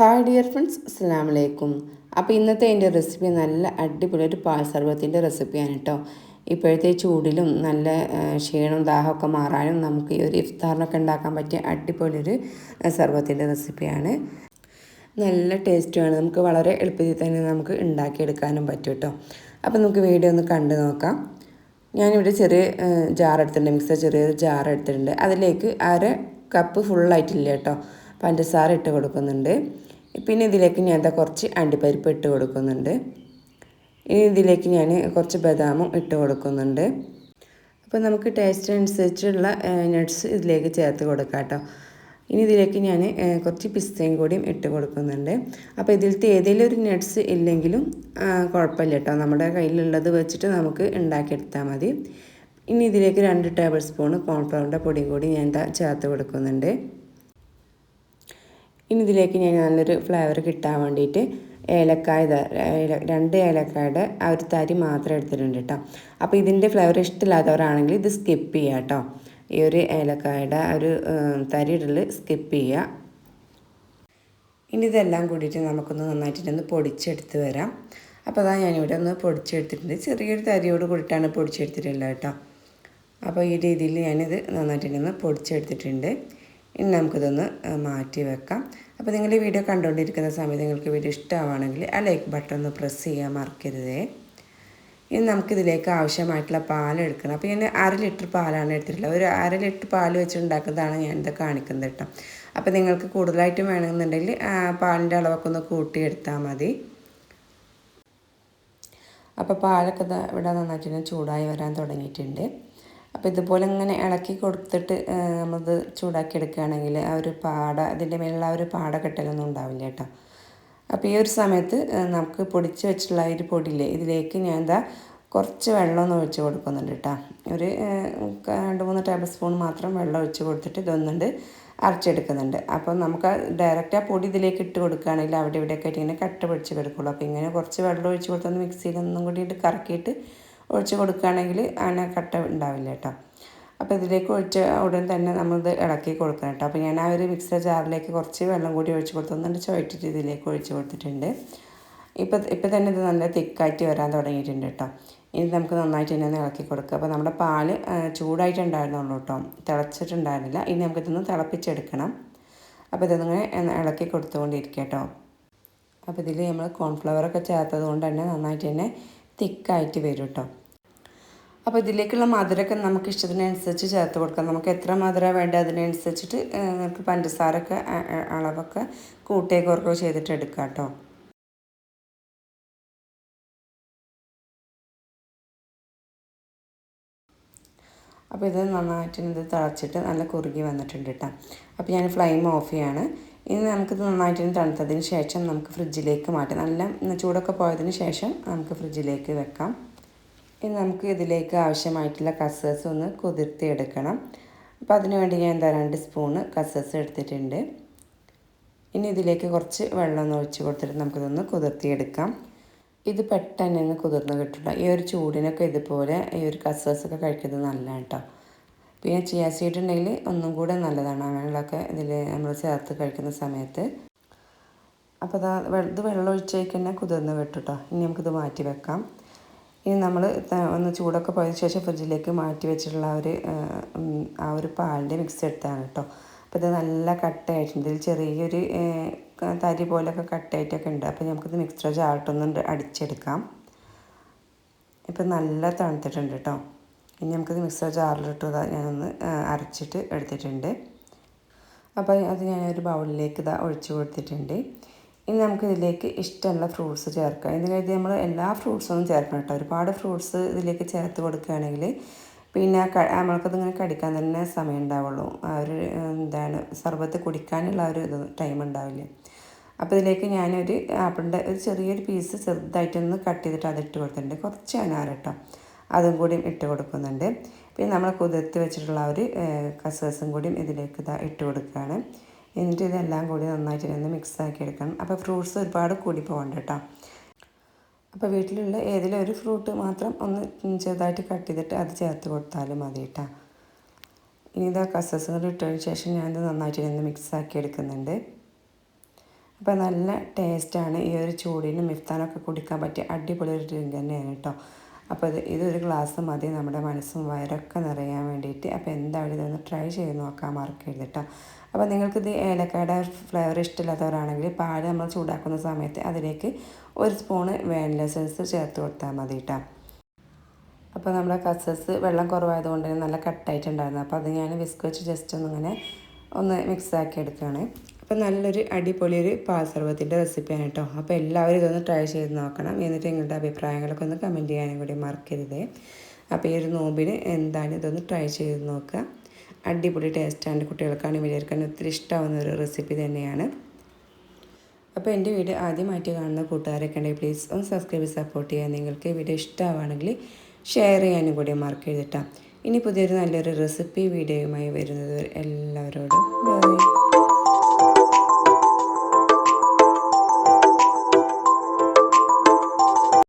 Hi dear friends അസ്സാം വലൈക്കും അപ്പോൾ ഇന്നത്തെ എന്റെ റെസിപ്പി നല്ല അടിപൊളി ഒരു പാൽ സർബത്തിന്റെ റെസിപ്പിയാണ് കേട്ടോ ഇപ്പോഴത്തെ ചൂടിലും നല്ല ക്ഷീണവും ദാഹമൊക്കെ മാറാനും നമുക്ക് ഈ ഒരു ഇഫ്താറിനൊക്കെ ഉണ്ടാക്കാൻ പറ്റിയ അടിപൊളി ഒരു റെസിപ്പിയാണ് നല്ല ടേസ്റ്റുമാണ് നമുക്ക് വളരെ എളുപ്പത്തിൽ തന്നെ നമുക്ക് ഉണ്ടാക്കിയെടുക്കാനും പറ്റും കേട്ടോ അപ്പോൾ നമുക്ക് വീഡിയോ ഒന്ന് കണ്ടു നോക്കാം. ഞാനിവിടെ ചെറിയ ജാർ എടുത്തിട്ടുണ്ട്. മിക്സർ ചെറിയൊരു ജാർ എടുത്തിട്ടുണ്ട്. അതിലേക്ക് അര കപ്പ് ഫുള്ളായിട്ടില്ല കേട്ടോ പഞ്ചസാര ഇട്ട് കൊടുക്കുന്നുണ്ട്. പിന്നെ ഇതിലേക്ക് ഞാൻ എന്താ കുറച്ച് അണ്ടിപ്പരിപ്പ് ഇട്ട് കൊടുക്കുന്നുണ്ട്. ഇനി ഇതിലേക്ക് ഞാൻ കുറച്ച് ബദാമും ഇട്ട് കൊടുക്കുന്നുണ്ട്. അപ്പോൾ നമുക്ക് ടേസ്റ്റ് അനുസരിച്ചുള്ള നട്ട്സ് ഇതിലേക്ക് ചേർത്ത് കൊടുക്കാം കേട്ടോ. ഇനി ഇതിലേക്ക് ഞാൻ കുറച്ച് പിസ്തയും കൂടിയും ഇട്ട് കൊടുക്കുന്നുണ്ട്. അപ്പോൾ ഇതിലത്തെ ഏതെങ്കിലും ഒരു നട്ട്സ് ഇല്ലെങ്കിലും കുഴപ്പമില്ല കേട്ടോ. നമ്മുടെ കയ്യിലുള്ളത് വെച്ചിട്ട് നമുക്ക് ഉണ്ടാക്കിയെടുത്താൽ മതി. ഇനി ഇതിലേക്ക് രണ്ട് ടേബിൾ സ്പൂൺ കോൺഫ്ലവറിന്റെ പൊടിയും കൂടി ഞാൻ ചേർത്ത് കൊടുക്കുന്നുണ്ട്. ഇനി ഇതിലേക്ക് ഞാൻ നല്ലൊരു ഫ്ലേവർ കിട്ടാൻ വേണ്ടിയിട്ട് ഏലക്കായ രണ്ട് ഏലക്കായുടെ ആ ഒരു തരി മാത്രം എടുത്തിട്ടുണ്ട് കേട്ടോ. അപ്പോൾ ഇതിന്റെ ഫ്ലേവർ ഇഷ്ടമില്ലാത്തവരാണെങ്കിൽ ഇത് സ്കിപ്പ് ചെയ്യുക കേട്ടോ. ഈ ഒരു ഏലക്കായുടെ ആ ഒരു തരി ഇടൽ സ്കിപ്പ് ചെയ്യുക. ഇനി ഇതെല്ലാം കൂടിയിട്ട് നമുക്കൊന്ന് നന്നായിട്ടൊന്ന് പൊടിച്ചെടുത്ത് വരാം. അപ്പോൾ അതാ ഞാനിവിടെ ഒന്ന് പൊടിച്ചെടുത്തിട്ടുണ്ട്. ചെറിയൊരു തരിയോട് കൂടിയിട്ടാണ് പൊടിച്ചെടുത്തിട്ടുള്ളത് കേട്ടോ. അപ്പോൾ ഈ രീതിയിൽ ഞാനിത് നന്നായിട്ടൊന്ന് പൊടിച്ചെടുത്തിട്ടുണ്ട്. ഇനി നമുക്കിതൊന്ന് മാറ്റി വെക്കാം. അപ്പോൾ നിങ്ങൾ ഈ വീഡിയോ കണ്ടുകൊണ്ടിരിക്കുന്ന സമയത്ത് നിങ്ങൾക്ക് വീഡിയോ ഇഷ്ടമാണെങ്കിൽ ആ ലൈക്ക് ബട്ടൺ ഒന്ന് പ്രസ് ചെയ്യാൻ മറക്കരുതേ. ഇനി നമുക്കിതിലേക്ക് ആവശ്യമായിട്ടുള്ള പാൽ എടുക്കണം. അപ്പോൾ ഞാൻ അര ലിറ്റർ പാലാണ് എടുത്തിട്ടുള്ളത്. ഒരു അര ലിറ്റർ പാൽ വെച്ചിട്ടുണ്ടാക്കുന്നതാണ് ഞാൻ ഇത് കാണിക്കുന്നത് കേട്ടോ. അപ്പോൾ നിങ്ങൾക്ക് കൂടുതലായിട്ടും വേണമെന്നുണ്ടെങ്കിൽ പാലിന്റെ അളവൊക്കെ ഒന്ന് കൂട്ടിയെടുത്താൽ മതി. അപ്പോൾ പാലൊക്കെ ഇവിടെ നന്നായിട്ട് ചൂടായി വരാൻ തുടങ്ങിയിട്ടുണ്ട്. അപ്പോൾ ഇതുപോലെ ഇങ്ങനെ ഇളക്കി കൊടുത്തിട്ട് നമ്മളത് ചൂടാക്കി എടുക്കുകയാണെങ്കിൽ ആ ഒരു പാട അതിന്റെ മേലുള്ള ആ ഒരു പാട കെട്ടലൊന്നും ഉണ്ടാവില്ല കേട്ടോ. അപ്പോൾ ഈ ഒരു സമയത്ത് നമുക്ക് പൊടിച്ച് വെച്ചിട്ടുള്ള ഒരു പൊടിയില്ലേ ഇതിലേക്ക് ഞാൻ എന്താ കുറച്ച് വെള്ളം ഒന്ന് ഒഴിച്ച് കൊടുക്കുന്നുണ്ട് കേട്ടോ. ഒരു രണ്ട് മൂന്ന് ടേബിൾ സ്പൂൺ മാത്രം വെള്ളം ഒഴിച്ച് കൊടുത്തിട്ട് ഇതൊന്നുണ്ട് അരച്ചെടുക്കുന്നുണ്ട്. അപ്പോൾ നമുക്ക് ഡയറക്റ്റ് ആ പൊടി ഇതിലേക്ക് ഇട്ട് കൊടുക്കുകയാണെങ്കിൽ അവിടെ ഇവിടെയൊക്കെ ആയിട്ട് ഇങ്ങനെ കട്ട പിടിച്ച് കിടക്കുള്ളൂ. അപ്പോൾ ഇങ്ങനെ കുറച്ച് വെള്ളം ഒഴിച്ച് കൊടുത്തൊന്ന് മിക്സിയിൽ ഒന്നും കൂടി കറക്കിയിട്ട് ഒഴിച്ച് കൊടുക്കുകയാണെങ്കിൽ അങ്ങനെ കട്ട ഉണ്ടാവില്ല കേട്ടോ. അപ്പോൾ ഇതിലേക്ക് ഒഴിച്ച ഉടൻ തന്നെ നമ്മളിത് ഇളക്കി കൊടുക്കണം കേട്ടോ. അപ്പോൾ ഞാൻ ആ ഒരു മിക്സർ ജാറിലേക്ക് കുറച്ച് വെള്ളം കൂടി ഒഴിച്ച് കൊടുത്തു. എന്നിട്ട് ചോയിട്ടിട്ട് ഇതിലേക്ക് ഒഴിച്ച് കൊടുത്തിട്ടുണ്ട്. ഇപ്പോൾ ഇപ്പോൾ തന്നെ ഇത് നല്ല തിക്കായിട്ട് വരാൻ തുടങ്ങിയിട്ടുണ്ട് കേട്ടോ. ഇനി നമുക്ക് നന്നായിട്ട് തന്നെ ഇളക്കി കൊടുക്കുക അപ്പോൾ നമ്മുടെ പാൽ ചൂടായിട്ടുണ്ടായിരുന്നുള്ളൂ കേട്ടോ. തിളച്ചിട്ടുണ്ടായിരുന്നില്ല. ഇനി നമുക്കിതൊന്ന് തിളപ്പിച്ചെടുക്കണം. അപ്പോൾ ഇതൊന്നിങ്ങനെ ഇളക്കി കൊടുത്തുകൊണ്ടിരിക്കുക കേട്ടോ. അപ്പോൾ ഇതിൽ നമ്മൾ കോൺഫ്ലവറൊക്കെ ചേർത്തത് കൊണ്ട് തന്നെ നന്നായിട്ട് തന്നെ തിക്കായിട്ട് വരും കേട്ടോ അപ്പോൾ ഇതിലേക്കുള്ള മധുരമൊക്കെ നമുക്ക് ഇഷ്ടത്തിനനുസരിച്ച് ചേർത്ത് കൊടുക്കാം. നമുക്ക് എത്ര മധുര വേണ്ട അതിനനുസരിച്ചിട്ട് നമുക്ക് പഞ്ചസാരൊക്കെ അളവൊക്കെ കൂട്ടിയോ കുറക്കോ ചെയ്തിട്ട് എടുക്കാം കേട്ടോ അപ്പോൾ ഇത് നന്നായിട്ട് ഇത് തിളച്ചിട്ട് നല്ല കുറുകി വന്നിട്ടുണ്ട് കേട്ടോ അപ്പോൾ ഞാൻ ഫ്ലെയിം ഓഫ് ചെയ്യാണ്. ഇനി നമുക്കിത് നന്നായിട്ട് തണുത്തതിന് ശേഷം നമുക്ക് ഫ്രിഡ്ജിലേക്ക് മാറ്റാം. നല്ല ചൂടൊക്കെ പോയതിന് ശേഷം നമുക്ക് ഫ്രിഡ്ജിലേക്ക് വെക്കാം. ഇനി നമുക്ക് ഇതിലേക്ക് ആവശ്യമായിട്ടുള്ള കസേഴ്സ് ഒന്ന് കുതിർത്തി എടുക്കണം. അപ്പോൾ അതിന് വേണ്ടി ഞാൻ എന്താ രണ്ട് സ്പൂണ് കസേഴ്സ് എടുത്തിട്ടുണ്ട്. ഇനി ഇതിലേക്ക് കുറച്ച് വെള്ളം ഒന്ന് ഒഴിച്ച് കൊടുത്തിട്ട് നമുക്കിതൊന്ന് കുതിർത്തിയെടുക്കാം ഇത് പെട്ടെന്ന് തന്നെ കുതിർന്ന് കിട്ടില്ല ഈ ഒരു ചൂടിനൊക്കെ ഇതുപോലെ ഈ ഒരു കസേഴ്സൊക്കെ കഴിക്കുന്നത് നല്ലതാണ് കേട്ടോ പിന്നെ ചിയ സീഡ് ഉണ്ടെങ്കിൽ ഒന്നും കൂടെ നല്ലതാണ്. അങ്ങനെയുള്ളതൊക്കെ ഇതിൽ നമ്മൾ ചേർത്ത് കഴിക്കുന്ന സമയത്ത്. അപ്പോൾ അതാ ഇത് വെള്ളം ഒഴിച്ചേക്ക് തന്നെ കുതിർന്ന് വിട്ടു ഇനി നമുക്കിത് മാറ്റി വെക്കാം. ഇനി നമ്മൾ ഒന്ന് ചൂടൊക്കെ പോയതിന് ശേഷം ഫ്രിഡ്ജിലേക്ക് മാറ്റി വെച്ചിട്ടുള്ള ആ ഒരു ആ, ഒരു പാലിന്റെ മിക്സ് എടുത്താണ് കേട്ടോ അപ്പോൾ ഇത് നല്ല കട്ടയായിട്ടുണ്ട് ഇതിൽ ചെറിയൊരു തരി പോലൊക്കെ കട്ടയായിട്ടൊക്കെ ഉണ്ട്. അപ്പോൾ നമുക്കിത് മിക്സർ ചാർട്ടൊന്ന് അടിച്ചെടുക്കാം. ഇപ്പം നല്ല തണുത്തിട്ടുണ്ട് കേട്ടോ ഇനി നമുക്കിത് മിക്സർ ജാറിലിട്ട് ഞാനൊന്ന് അരച്ചിട്ട് എടുത്തിട്ടുണ്ട്. അപ്പോൾ അത് ഞാനൊരു ബൗളിലേക്ക് ഇതാ ഒഴിച്ച് കൊടുത്തിട്ടുണ്ട്. ഇനി നമുക്ക് ഇതിലേക്ക് ഇഷ്ടമുള്ള ഫ്രൂട്ട്സ് ചേർക്കാം. ഇതിന് കഴിഞ്ഞ് നമ്മൾ എല്ലാ ഫ്രൂട്ട്സും ഒന്നും ചേർക്കണം കേട്ടോ. ഒരുപാട് ഫ്രൂട്ട്സ് ഇതിലേക്ക് ചേർത്ത് കൊടുക്കുകയാണെങ്കിൽ പിന്നെ ക നമ്മൾക്കതിങ്ങനെ കടിക്കാൻ തന്നെ സമയം ഉണ്ടാവുള്ളൂ. ആ ഒരു എന്താണ് സർബത്ത് കുടിക്കാനുള്ള ഒരു ഇത് ടൈം ഉണ്ടാവില്ല. അപ്പോൾ ഇതിലേക്ക് ഞാനൊരു ആപ്പിളിന്റെ ഒരു ചെറിയൊരു പീസ് ചെറുതായിട്ടൊന്ന് കട്ട് ചെയ്തിട്ട് അതിട്ട് കൊടുത്തിട്ടുണ്ട്. കുറച്ച് അനാറ് കേട്ടോ. അതും കൂടി ഇട്ട് കൊടുക്കുന്നുണ്ട്. പിന്നെ നമ്മൾ കുതിർത്ത് വെച്ചിട്ടുള്ള ഒരു കസേഴ്സും കൂടിയും ഇതിലേക്ക് ഇതാ ഇട്ട് കൊടുക്കുകയാണ്. എന്നിട്ട് ഇതെല്ലാം കൂടി നന്നായിട്ട് ഒന്ന് മിക്സ് ആക്കി എടുക്കണം. അപ്പോൾ ഫ്രൂട്ട്സ് ഒരുപാട് കൂടി പോകണ്ട കേട്ടോ. അപ്പോൾ വീട്ടിലുള്ള ഏതെങ്കിലും ഒരു ഫ്രൂട്ട് മാത്രം ഒന്ന് ചെറുതായിട്ട് കട്ട് ചെയ്തിട്ട് അത് ചേർത്ത് കൊടുത്താലും മതി കേട്ടോ. ഇനി ഇതാ കസസ് കൂടി ഇട്ടതിന് ശേഷം ഞാനിത് നന്നായിട്ട് ഒന്ന് മിക്സ് ആക്കി എടുക്കുന്നുണ്ട്. അപ്പോൾ നല്ല ടേസ്റ്റാണ് ഈ ഒരു ചൂടിനും മിഫ്താനൊക്കെ കുടിക്കാൻ പറ്റിയ അടിപൊളി ഒരു ഡ്രിങ്ക് തന്നെയാണ് കേട്ടോ. അപ്പോൾ ഇത് ഇതൊരു ഗ്ലാസ് മതി നമ്മുടെ മനസ്സും വയറൊക്കെ നിറയാൻ വേണ്ടിയിട്ട്. അപ്പോൾ എന്തായാലും ഇതൊന്ന് ട്രൈ ചെയ്ത് നോക്കാൻ മറക്കരുത് കേട്ടോ അപ്പോൾ നിങ്ങൾക്കിത് ഏലക്കയുടെ ഫ്ലേവർ ഇഷ്ടമില്ലാത്തവരാണെങ്കിൽ പാൽ നമ്മൾ ചൂടാക്കുന്ന സമയത്ത് അതിലേക്ക് ഒരു സ്പൂണ് വാനില സെൻസ് ചേർത്ത് കൊടുത്താൽ മതി കേട്ടോ അപ്പോൾ നമ്മുടെ കസസ് വെള്ളം കുറവായതുകൊണ്ട് തന്നെ നല്ല കട്ടായിട്ടുണ്ടായിരുന്നു അപ്പോൾ അത് ഞാൻ വിസ്ക് വെച്ച് ജസ്റ്റ് ഒന്നിങ്ങനെ ഒന്ന് മിക്സ് ആക്കി എടുക്കുകയാണ്. അപ്പോൾ നല്ലൊരു അടിപൊളി ഒരു പാൽ റെസിപ്പിയാണ് കേട്ടോ. അപ്പോൾ എല്ലാവരും ഇതൊന്ന് ട്രൈ ചെയ്ത് നോക്കണം. എന്നിട്ട് നിങ്ങളുടെ അഭിപ്രായങ്ങളൊക്കെ ഒന്ന് കമന്റ് ചെയ്യാനും കൂടി മറക്കരുത് അപ്പോൾ ഈ ഒരു നോമ്പിന് എന്താണ്? ഇതൊന്ന് ട്രൈ ചെയ്ത് നോക്കുക. അടിപൊളി ടേസ്റ്റാണ് കുട്ടികൾക്കാണ് വലിയവർക്കാണ് ഒത്തിരി ഇഷ്ടമാവുന്ന ഒരു റെസിപ്പി തന്നെയാണ്. അപ്പോൾ എന്റെ വീഡിയോ ആദ്യമായിട്ട് കാണുന്ന കൂട്ടുകാരൊക്കെ ഉണ്ടെങ്കിൽ പ്ലീസ് ഒന്ന് സബ്സ്ക്രൈബ് സപ്പോർട്ട് ചെയ്യാൻ നിങ്ങൾക്ക് വീഡിയോ ഇഷ്ടമാവുകയാണെങ്കിൽ ഷെയർ ചെയ്യാനും കൂടി മാർക്ക് ചെയ്തിട്ടാം. ഇനി പുതിയൊരു നല്ലൊരു റെസിപ്പി വീഡിയോയുമായി വരുന്നത് എല്ലാവരോടും ബൈ